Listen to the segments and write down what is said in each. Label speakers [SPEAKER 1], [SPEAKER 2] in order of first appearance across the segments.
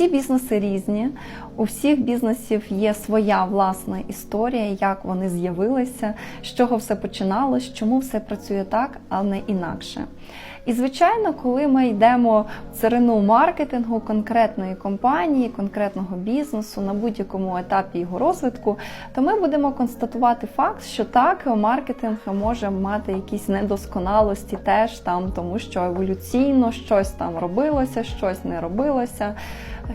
[SPEAKER 1] Всі бізнеси різні, у всіх бізнесів є своя власна історія, як вони з'явилися, з чого все починалось, чому все працює так, а не інакше. І звичайно, коли ми йдемо в царину маркетингу конкретної компанії, конкретного бізнесу на будь-якому етапі його розвитку, то ми будемо констатувати факт, що так, маркетинг може мати якісь недосконалості теж там, тому що еволюційно щось там робилося, щось не робилося.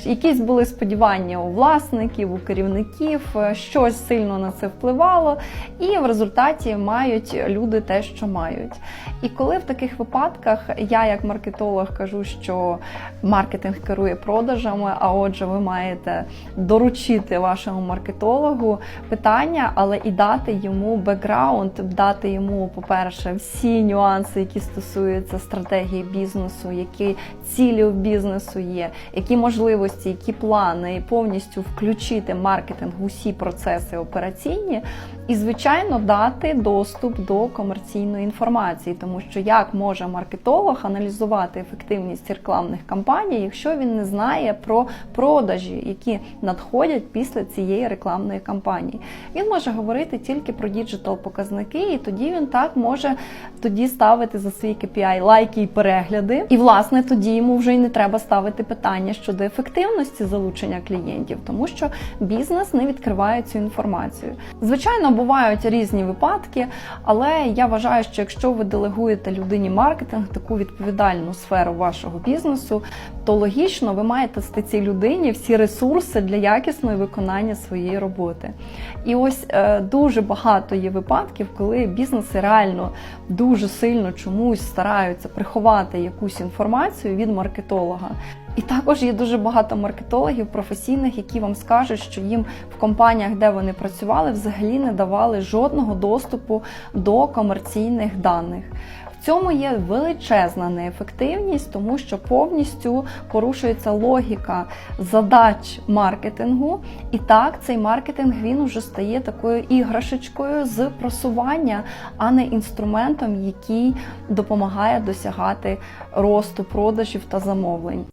[SPEAKER 1] Якісь були сподівання у власників, у керівників, щось сильно на це впливало, і в результаті мають люди те, що мають. І коли в таких випадках я, як маркетолог, кажу, що маркетинг керує продажами, а отже, ви маєте доручити вашому маркетологу питання, але і дати йому бекграунд, дати йому, по-перше, всі нюанси, які стосуються стратегії бізнесу, які цілі у бізнесу є, які можливості, які плани, повністю включити маркетинг в усі процеси операційні, і, звичайно, дати доступ до комерційної інформації, тому що як може маркетолог аналізувати ефективність рекламних кампаній, якщо він не знає про продажі, які надходять після цієї рекламної кампанії. Він може говорити тільки про діджитал показники, і тоді він так може тоді ставити за свій KPI лайки і перегляди. І власне тоді йому вже й не треба ставити питання щодо ефективності залучення клієнтів, тому що бізнес не відкриває цю інформацію. Звичайно, бувають різні випадки, але я вважаю, що якщо ви делегуєте людині маркетинг, таку відповідальну сферу вашого бізнесу, то логічно ви маєте дати цій людині всі ресурси для якісного виконання своєї роботи. І ось е, дуже багато є випадків, коли бізнеси реально дуже сильно чомусь стараються приховати якусь інформацію від маркетолога. І також є дуже багато маркетологів професійних, які вам скажуть, що їм в компаніях, де вони працювали, взагалі не давали жодного доступу до комерційних даних. В цьому є величезна неефективність, тому що повністю порушується логіка задач маркетингу. І так, цей маркетинг він уже стає такою іграшечкою з просування, а не інструментом, який допомагає досягати росту продажів та замовлень.